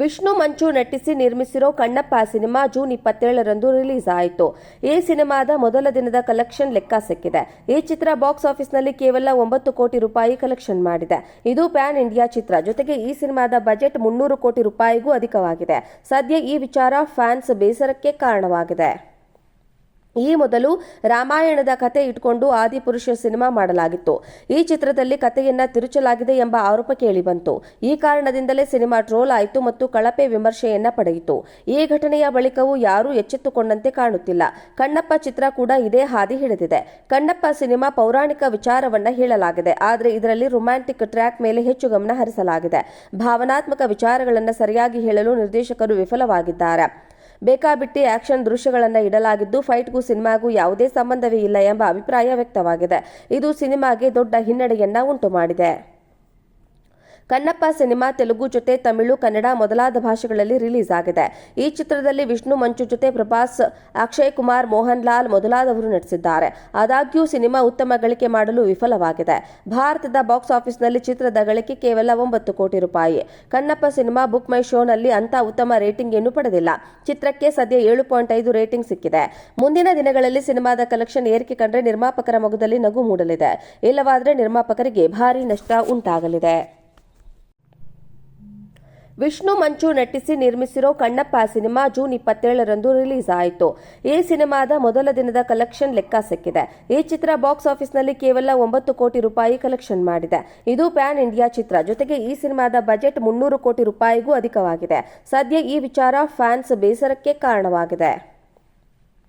ವಿಷ್ಣು ಮಂಚು ನಟಿಸಿ ನಿರ್ಮಿಸಿರೋ Kannappa cinema June ಇಪ್ಪತ್ತೇಳರಂದು ರಿಲೀಸ್ ಆಯಿತು. ಈ ಸಿನಿಮಾದ ಮೊದಲ ದಿನದ ಕಲೆಕ್ಷನ್ ಲೆಕ್ಕ ಸಿಕ್ಕಿದೆ ಈ ಚಿತ್ರ ಬಾಕ್ಸ್ ಆಫೀಸ್ನಲ್ಲಿ ಕೇವಲ ಒಂಬತ್ತು ಕೋಟಿ ರೂಪಾಯಿ ಕಲೆಕ್ಷನ್ ಮಾಡಿದೆ. ಇದು ಪ್ಯಾನ್ ಇಂಡಿಯಾ ಚಿತ್ರ. ಜೊತೆಗೆ ಈ ಸಿನಿಮಾದ ಬಜೆಟ್ ಮುನ್ನೂರು ಕೋಟಿ ರೂಪಾಯಿಗೂ ಅಧಿಕವಾಗಿದೆ. ಸದ್ಯ ಈ ವಿಚಾರ ಫ್ಯಾನ್ಸ್ ಬೇಸರಕ್ಕೆ ಕಾರಣವಾಗಿದೆ. ಈ ಮೊದಲು ರಾಮಾಯಣದ ಕತೆ ಇಟ್ಕೊಂಡು ಆದಿಪುರುಷ ಸಿನಿಮಾ ಮಾಡಲಾಗಿತ್ತು. ಈ ಚಿತ್ರದಲ್ಲಿ ಕಥೆಯನ್ನ ತಿರುಚಲಾಗಿದೆ ಎಂಬ ಆರೋಪ ಕೇಳಿಬಂತು. ಈ ಕಾರಣದಿಂದಲೇ ಸಿನಿಮಾ ಟ್ರೋಲ್ ಆಯಿತು ಮತ್ತು ಕಳಪೆ ವಿಮರ್ಶೆಯನ್ನ ಪಡೆಯಿತು. ಈ ಘಟನೆಯ ಬಳಿಕವೂ ಯಾರೂ ಎಚ್ಚೆತ್ತುಕೊಂಡಂತೆ ಕಾಣುತ್ತಿಲ್ಲ. ಕಣ್ಣಪ್ಪ ಚಿತ್ರ ಕೂಡ ಇದೇ ಹಾದಿ ಹಿಡಿದಿದೆ. ಕಣ್ಣಪ್ಪ ಸಿನಿಮಾ ಪೌರಾಣಿಕ ವಿಚಾರವನ್ನ ಹೇಳಲಾಗಿದೆ. ಆದರೆ ಇದರಲ್ಲಿ ರೊಮ್ಯಾಂಟಿಕ್ ಟ್ರ್ಯಾಕ್ ಮೇಲೆ ಹೆಚ್ಚು ಗಮನ ಹರಿಸಲಾಗಿದೆ. ಭಾವನಾತ್ಮಕ ವಿಚಾರಗಳನ್ನು ಸರಿಯಾಗಿ ಹೇಳಲು ನಿರ್ದೇಶಕರು ವಿಫಲವಾಗಿದ್ದಾರೆ. ಬೇಕಾಬಿಟ್ಟಿ ಆಕ್ಷನ್ ದೃಶ್ಯಗಳನ್ನು ಇಡಲಾಗಿದ್ದು, ಫೈಟ್ಗೂ ಸಿನಿಮಾಗೂ ಯಾವುದೇ ಸಂಬಂಧವೇ ಇಲ್ಲ ಎಂಬ ಅಭಿಪ್ರಾಯ ವ್ಯಕ್ತವಾಗಿದೆ. ಇದು ಸಿನಿಮಾಗೆ ದೊಡ್ಡ ಹಿನ್ನಡೆಯನ್ನ ಉಂಟು ಮಾಡಿದೆ ಕಣ್ಣಪ್ಪ ಸಿನಿಮಾ, ತೆಲುಗು ಜೊತೆ ತಮಿಳು, ಕನ್ನಡ ಮೊದಲಾದ ಭಾಷೆಗಳಲ್ಲಿ ರಿಲೀಸ್ ಆಗಿದೆ. ಈ ಚಿತ್ರದಲ್ಲಿ ವಿಷ್ಣು, ಮಂಚು ಜೊತೆ ಪ್ರಭಾಸ್, ಅಕ್ಷಯ್ ಕುಮಾರ್, ಮೋಹನ್ ಲಾಲ್ ಮೊದಲಾದವರು ನಟಿಸಿದ್ದಾರೆ. ಆದಾಗ್ಯೂ ಸಿನಿಮಾ ಉತ್ತಮ ಗಳಿಕೆ ಮಾಡಲು ವಿಫಲವಾಗಿದೆ. ಭಾರತದ ಬಾಕ್ಸ್ ಆಫೀಸ್ನಲ್ಲಿ ಚಿತ್ರದ ಗಳಿಕೆ ಕೇವಲ ಒಂಬತ್ತು ಕೋಟಿ ರೂಪಾಯಿ. ಕನ್ನಪ್ಪ ಸಿನಿಮಾ ಬುಕ್ ಮೈ ಶೋನಲ್ಲಿ ಅಂತ ಉತ್ತಮ ರೇಟಿಂಗ್ ಏನು ಪಡೆದಿಲ್ಲ. ಚಿತ್ರಕ್ಕೆ ಸದ್ಯ ಏಳು ಪಾಯಿಂಟ್ ಐದು ರೇಟಿಂಗ್ ಸಿಕ್ಕಿದೆ. ಮುಂದಿನ ದಿನಗಳಲ್ಲಿ ಸಿನಿಮಾದ ಕಲೆಕ್ಷನ್ ಏರಿಕೆ ಕಂಡ್ರೆ ನಿರ್ಮಾಪಕರ ಮೊಗದಲ್ಲಿ ನಗು ಮೂಡಲಿದೆ. ಇಲ್ಲವಾದರೆ ನಿರ್ಮಾಪಕರಿಗೆ ಭಾರಿ ನಷ್ಟ ಉಂಟಾಗಲಿದೆ. ವಿಷ್ಣು ಮಂಚು ನಟಿಸಿ ನಿರ್ಮಿಸಿರೋ ಕಣ್ಣಪ್ಪ ಸಿನಿಮಾ ಜೂನ್ ಇಪ್ಪತ್ತೇಳರಂದು ರಿಲೀಸ್ ಆಯಿತು. ಈ ಸಿನಿಮಾದ ಮೊದಲ ದಿನದ ಕಲೆಕ್ಷನ್ ಲೆಕ್ಕ ಸಿಕ್ಕಿದೆ ಈ ಚಿತ್ರ ಬಾಕ್ಸ್ ಆಫೀಸ್ನಲ್ಲಿ ಕೇವಲ ಒಂಬತ್ತು ಕೋಟಿ ರೂಪಾಯಿ ಕಲೆಕ್ಷನ್ ಮಾಡಿದೆ. ಇದು ಪ್ಯಾನ್ ಇಂಡಿಯಾ ಚಿತ್ರ. ಜೊತೆಗೆ ಈ ಸಿನಿಮಾದ ಬಜೆಟ್ ಮುನ್ನೂರು ಕೋಟಿ ರೂಪಾಯಿಗೂ ಅಧಿಕವಾಗಿದೆ. ಸದ್ಯ ಈ ವಿಚಾರ ಫ್ಯಾನ್ಸ್ ಬೇಸರಕ್ಕೆ ಕಾರಣವಾಗಿದೆ.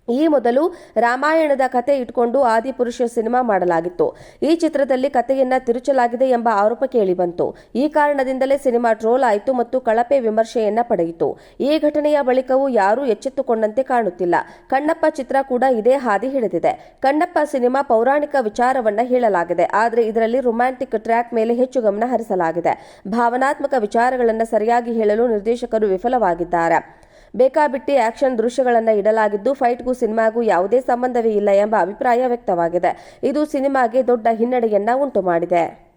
ಈ ಮೊದಲು ರಾಮಾಯಣದ ಕತೆ ಇಟ್ಕೊಂಡು ಆದಿಪುರುಷ ಸಿನಿಮಾ ಮಾಡಲಾಗಿತ್ತು. ಈ ಚಿತ್ರದಲ್ಲಿ ಕಥೆಯನ್ನ ತಿರುಚಲಾಗಿದೆ ಎಂಬ ಆರೋಪ ಕೇಳಿಬಂತು. ಈ ಕಾರಣದಿಂದಲೇ ಸಿನಿಮಾ ಟ್ರೋಲ್ ಆಯಿತು ಮತ್ತು ಕಳಪೆ ವಿಮರ್ಶೆಯನ್ನ ಪಡೆಯಿತು. ಈ ಘಟನೆಯ ಬಳಿಕವೂ ಯಾರೂ ಎಚ್ಚೆತ್ತುಕೊಂಡಂತೆ ಕಾಣುತ್ತಿಲ್ಲ. ಕಣ್ಣಪ್ಪ ಚಿತ್ರ ಕೂಡ ಇದೇ ಹಾದಿ ಹಿಡಿದಿದೆ. ಕಣ್ಣಪ್ಪ ಸಿನಿಮಾ ಪೌರಾಣಿಕ ವಿಚಾರವನ್ನ ಹೇಳಲಾಗಿದೆ. ಆದರೆ ಇದರಲ್ಲಿ ರೊಮ್ಯಾಂಟಿಕ್ ಟ್ರ್ಯಾಕ್ ಮೇಲೆ ಹೆಚ್ಚು ಗಮನ ಹರಿಸಲಾಗಿದೆ. ಭಾವನಾತ್ಮಕ ವಿಚಾರಗಳನ್ನು ಸರಿಯಾಗಿ ಹೇಳಲು ನಿರ್ದೇಶಕರು ವಿಫಲವಾಗಿದ್ದಾರೆ. ಬೇಕಾಬಿಟ್ಟಿ ಆಕ್ಷನ್ ದೃಶ್ಯಗಳನ್ನು ಇಡಲಾಗಿದ್ದು, ಫೈಟ್ಗೂ ಸಿನಿಮಾಗೂ ಯಾವುದೇ ಸಂಬಂಧವೇ ಇಲ್ಲ ಎಂಬ ಅಭಿಪ್ರಾಯ ವ್ಯಕ್ತವಾಗಿದೆ. ಇದು ಸಿನಿಮಾಗೆ ದೊಡ್ಡ ಹಿನ್ನಡೆಯನ್ನ ಉಂಟು ಮಾಡಿದೆ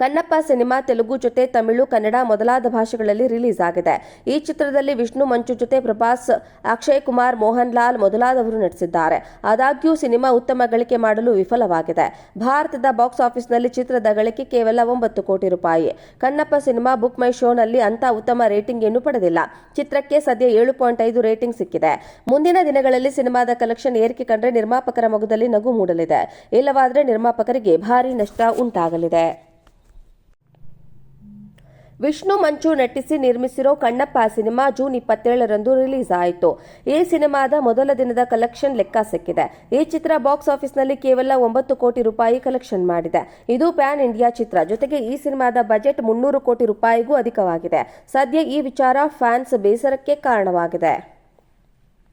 ಕಣ್ಣಪ್ಪ ಸಿನಿಮಾ, ತೆಲುಗು ಜೊತೆ ತಮಿಳು, ಕನ್ನಡ ಮೊದಲಾದ ಭಾಷೆಗಳಲ್ಲಿ ರಿಲೀಸ್ ಆಗಿದೆ. ಈ ಚಿತ್ರದಲ್ಲಿ ವಿಷ್ಣು, ಮಂಚು ಜೊತೆ ಪ್ರಭಾಸ್, ಅಕ್ಷಯ್ ಕುಮಾರ್, ಮೋಹನ್ ಲಾಲ್ ಮೊದಲಾದವರು ನಟಿಸಿದ್ದಾರೆ. ಆದಾಗ್ಯೂ ಸಿನಿಮಾ ಉತ್ತಮ ಗಳಿಕೆ ಮಾಡಲು ವಿಫಲವಾಗಿದೆ. ಭಾರತದ ಬಾಕ್ಸ್ ಆಫೀಸ್ನಲ್ಲಿ ಚಿತ್ರದ ಗಳಿಕೆ ಕೇವಲ ಒಂಬತ್ತು ಕೋಟಿ ರೂಪಾಯಿ. ಕನ್ನಪ್ಪ ಸಿನಿಮಾ ಬುಕ್ ಮೈ ಶೋನಲ್ಲಿ ಅಂತ ಉತ್ತಮ ರೇಟಿಂಗ್ ಏನು ಪಡೆದಿಲ್ಲ. ಚಿತ್ರಕ್ಕೆ ಸದ್ಯ ಏಳು ಪಾಯಿಂಟ್ ಐದು ರೇಟಿಂಗ್ ಸಿಕ್ಕಿದೆ. ಮುಂದಿನ ದಿನಗಳಲ್ಲಿ ಸಿನಿಮಾದ ಕಲೆಕ್ಷನ್ ಏರಿಕೆ ಕಂಡ್ರೆ ನಿರ್ಮಾಪಕರ ಮೊಗದಲ್ಲಿ ನಗು ಮೂಡಲಿದೆ. ಇಲ್ಲವಾದರೆ ನಿರ್ಮಾಪಕರಿಗೆ ಭಾರಿ ನಷ್ಟ ಉಂಟಾಗಲಿದೆ. ವಿಷ್ಣು ಮಂಚು ನಟಿಸಿ ನಿರ್ಮಿಸಿರೋ ಕಣ್ಣಪ್ಪ ಸಿನಿಮಾ ಜೂನ್ ಇಪ್ಪತ್ತೇಳರಂದು ರಿಲೀಸ್ ಆಯಿತು. ಈ ಸಿನಿಮಾದ ಮೊದಲ ದಿನದ ಕಲೆಕ್ಷನ್ ಲೆಕ್ಕ ಸಿಕ್ಕಿದೆ ಈ ಚಿತ್ರ ಬಾಕ್ಸ್ ಆಫೀಸ್ನಲ್ಲಿ ಕೇವಲ ಒಂಬತ್ತು ಕೋಟಿ ರೂಪಾಯಿ ಕಲೆಕ್ಷನ್ ಮಾಡಿದೆ. ಇದು ಪ್ಯಾನ್ ಇಂಡಿಯಾ ಚಿತ್ರ. ಜೊತೆಗೆ ಈ ಸಿನಿಮಾದ ಬಜೆಟ್ ಮುನ್ನೂರು ಕೋಟಿ ರೂಪಾಯಿಗೂ ಅಧಿಕವಾಗಿದೆ. ಸದ್ಯ ಈ ವಿಚಾರ ಫ್ಯಾನ್ಸ್ ಬೇಸರಕ್ಕೆ ಕಾರಣವಾಗಿದೆ.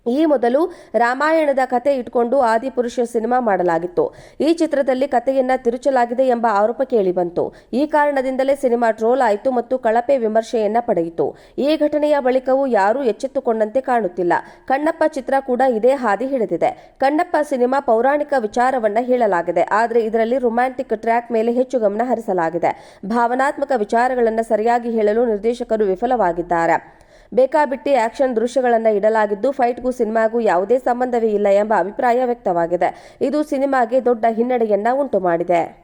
ಈ ಮೊದಲು ರಾಮಾಯಣದ ಕತೆ ಇಟ್ಕೊಂಡು ಆದಿಪುರುಷ ಸಿನಿಮಾ ಮಾಡಲಾಗಿತ್ತು. ಈ ಚಿತ್ರದಲ್ಲಿ ಕಥೆಯನ್ನ ತಿರುಚಲಾಗಿದೆ ಎಂಬ ಆರೋಪ ಕೇಳಿಬಂತು. ಈ ಕಾರಣದಿಂದಲೇ ಸಿನಿಮಾ ಟ್ರೋಲ್ ಆಯಿತು ಮತ್ತು ಕಳಪೆ ವಿಮರ್ಶೆಯನ್ನ ಪಡೆಯಿತು. ಈ ಘಟನೆಯ ಬಳಿಕವೂ ಯಾರೂ ಎಚ್ಚೆತ್ತುಕೊಂಡಂತೆ ಕಾಣುತ್ತಿಲ್ಲ. ಕಣ್ಣಪ್ಪ ಚಿತ್ರ ಕೂಡ ಇದೇ ಹಾದಿ ಹಿಡಿದಿದೆ. ಕಣ್ಣಪ್ಪ ಸಿನಿಮಾ ಪೌರಾಣಿಕ ವಿಚಾರವನ್ನ ಹೇಳಲಾಗಿದೆ. ಆದರೆ ಇದರಲ್ಲಿ ರೊಮ್ಯಾಂಟಿಕ್ ಟ್ರ್ಯಾಕ್ ಮೇಲೆ ಹೆಚ್ಚು ಗಮನ ಹರಿಸಲಾಗಿದೆ. ಭಾವನಾತ್ಮಕ ವಿಚಾರಗಳನ್ನು ಸರಿಯಾಗಿ ಹೇಳಲು ನಿರ್ದೇಶಕರು ವಿಫಲವಾಗಿದ್ದಾರೆ. ಬೇಕಾಬಿಟ್ಟಿ ಆಕ್ಷನ್ ದೃಶ್ಯಗಳನ್ನು ಇಡಲಾಗಿದ್ದು ಫೈಟ್ಗೂ ಸಿನಿಮಾಗೂ ಯಾವುದೇ ಸಂಬಂಧವೇ ಇಲ್ಲ ಎಂಬ ಅಭಿಪ್ರಾಯ ವ್ಯಕ್ತವಾಗಿದೆ. ಇದು ಸಿನಿಮಾಗೆ ದೊಡ್ಡ ಹಿನ್ನಡೆಯನ್ನ ಉಂಟು ಮಾಡಿದೆ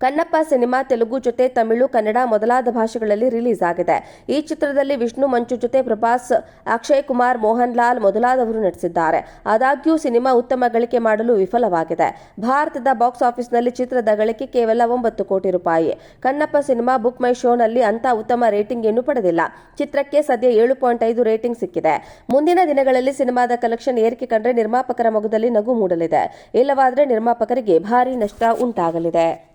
ಕಣ್ಣಪ್ಪ ಸಿನಿಮಾ, ತೆಲುಗು ಜೊತೆ ತಮಿಳು, ಕನ್ನಡ ಮೊದಲಾದ ಭಾಷೆಗಳಲ್ಲಿ ರಿಲೀಸ್ ಆಗಿದೆ. ಈ ಚಿತ್ರದಲ್ಲಿ ವಿಷ್ಣು, ಮಂಚು ಜೊತೆ ಪ್ರಭಾಸ್, ಅಕ್ಷಯ್ ಕುಮಾರ್ ಮೋಹನ್ ಲಾಲ್ ಮೊದಲಾದವರು ನಟಿಸಿದ್ದಾರೆ. ಆದಾಗ್ಯೂ ಸಿನಿಮಾ ಉತ್ತಮ ಗಳಿಕೆ ಮಾಡಲು ವಿಫಲವಾಗಿದೆ. ಭಾರತದ ಬಾಕ್ಸ್ ಆಫೀಸ್ನಲ್ಲಿ ಚಿತ್ರದ ಗಳಿಕೆ ಕೇವಲ ಒಂಬತ್ತು ಕೋಟಿ ರೂಪಾಯಿ. ಕನ್ನಪ್ಪ ಸಿನಿಮಾ ಬುಕ್ ಮೈ ಶೋನಲ್ಲಿ ಅಂತ ಉತ್ತಮ ರೇಟಿಂಗ್ ಏನು ಪಡೆದಿಲ್ಲ. ಚಿತ್ರಕ್ಕೆ ಸದ್ಯ ಏಳು ಪಾಯಿಂಟ್ ಐದು ರೇಟಿಂಗ್ ಸಿಕ್ಕಿದೆ. ಮುಂದಿನ ದಿನಗಳಲ್ಲಿ ಸಿನಿಮಾದ ಕಲೆಕ್ಷನ್ ಏರಿಕೆ ಕಂಡ್ರೆ ನಿರ್ಮಾಪಕರ ಮೊಗದಲ್ಲಿ ನಗು ಮೂಡಲಿದೆ. ಇಲ್ಲವಾದರೆ ನಿರ್ಮಾಪಕರಿಗೆ ಭಾರಿ ನಷ್ಟ ಉಂಟಾಗಲಿದೆ.